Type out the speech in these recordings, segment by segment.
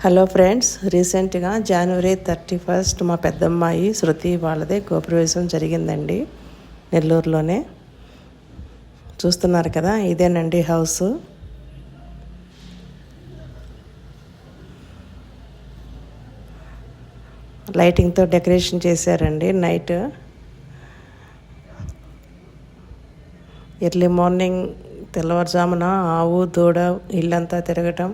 Hello friends రీసెంట్గా జనవరి thirty first మా పెద్దమ్మాయి శృతి వాళ్ళదే గోప్రవేశం జరిగిందండి నెల్లూరులోనే. చూస్తున్నారు కదా ఇదేనండి హౌస్ లైటింగ్తో డెకరేషన్ చేశారండి నైట్ ఎర్లీ మార్నింగ్ తెల్లవారుజామున ఆవు దూడ ఇల్లంతా తిరగటం.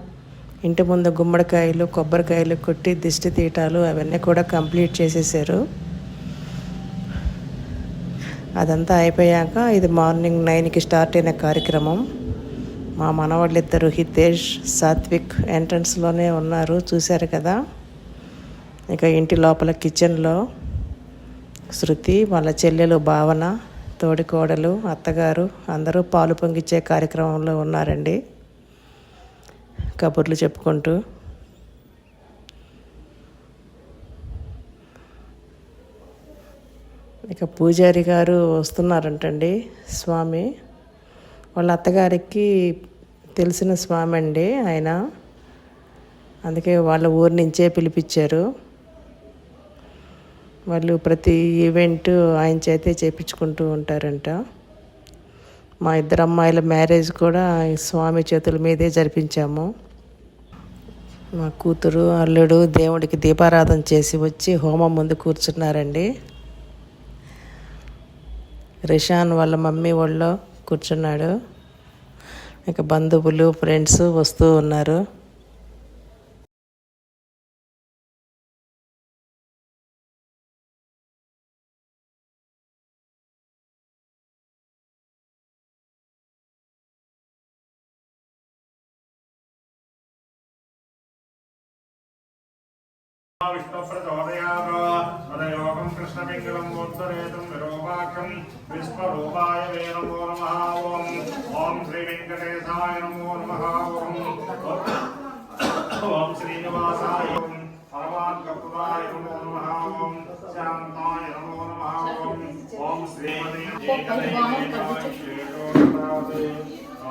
ఇంటి ముందు గుమ్మడికాయలు కొబ్బరికాయలు కొట్టి దిష్టి తీయటాలు అవన్నీ కూడా కంప్లీట్ చేసేసారు. అదంతా అయిపోయాక ఇది మార్నింగ్ నైన్కి స్టార్ట్ అయిన కార్యక్రమం. మా మనవాళ్ళిద్దరు హితేష్ సాత్విక్ ఎంట్రన్స్లోనే ఉన్నారు చూశారు కదా? ఇక ఇంటి లోపల కిచెన్లో శృతి వాళ్ళ చెల్లెలు భావన తోడికోడలు అత్తగారు అందరూ పాలు పొంగిచ్చే కార్యక్రమంలో ఉన్నారండి. కబుర్లు చెప్పుకుంటూ. ఇక పూజారి గారు వస్తున్నారంటండి స్వామి. వాళ్ళ అత్తగారికి తెలిసిన స్వామి అండి ఆయన. అందుకే వాళ్ళ ఊరి నుంచే పిలిపించారు. వాళ్ళు ప్రతి ఈవెంట్ ఆయన చేతే చేపించుకుంటూ ఉంటారంట. మా ఇద్దరు అమ్మాయిల మ్యారేజ్ కూడా స్వామి చేతుల మీదే జరిపించాము. మా కూతురు అల్లుడు దేవుడికి దీపారాధన చేసి వచ్చి హోమం ముందు కూర్చున్నారండి. రిషాన్ వాళ్ళ మమ్మీ వాళ్ళు కూర్చున్నాడు. ఇక బంధువులు ఫ్రెండ్స్ వస్తూ ఉన్నారు. విష్ణుప్రచోదయాగోగం కృష్ణపింగళం ఉద్ధరేతం విరూపాక్షం విశ్వరూపాయ వే నమో నమ ఓం ఓం శ్రీ వెంకటేశాయ నమో నమ ఓం ఓం శ్రీనివాసాయ ఓం పరమాన్ కపురాయ నమో నమ శాంతాయ నమో నమ ఓం శ్రీమతి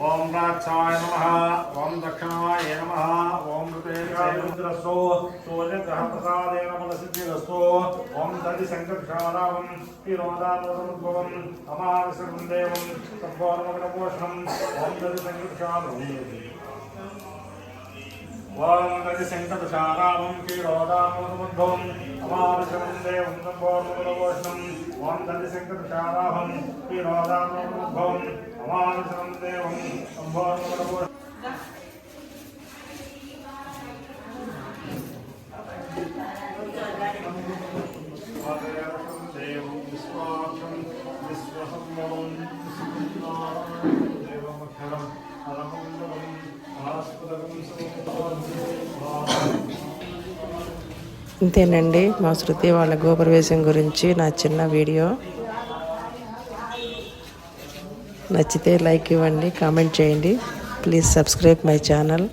ఓం రాక్షాయ నమ. ఓం దక్షిణాయ నమ. ఓం ఋతేంద్రస్తో సూర్యగ్రహ ప్రసాదేన బలసిద్ధిరస్తో ఓం దది సంకర్షారావం తిరోదానోదముద్భవం అమావిశ్రం దేవం. సద్భోరమగణపోషణం ఓం దది సంకర్షారం ఓం గజ శంకరశారామం క్షీరోదామోదముద్భవం అమారుషం దేవం. సంభోర్మగుణభూషణం ఓం గజ శంకరశారామం క్షీరోదామోదముద్భవం అమారుషం ఇంతేనండి మా శృతి వాళ్ళ గోప్రవేశం గురించి నా చిన్న వీడియో. నచ్చితే లైక్ ఇవ్వండి కామెంట్ చేయండి. Please subscribe my channel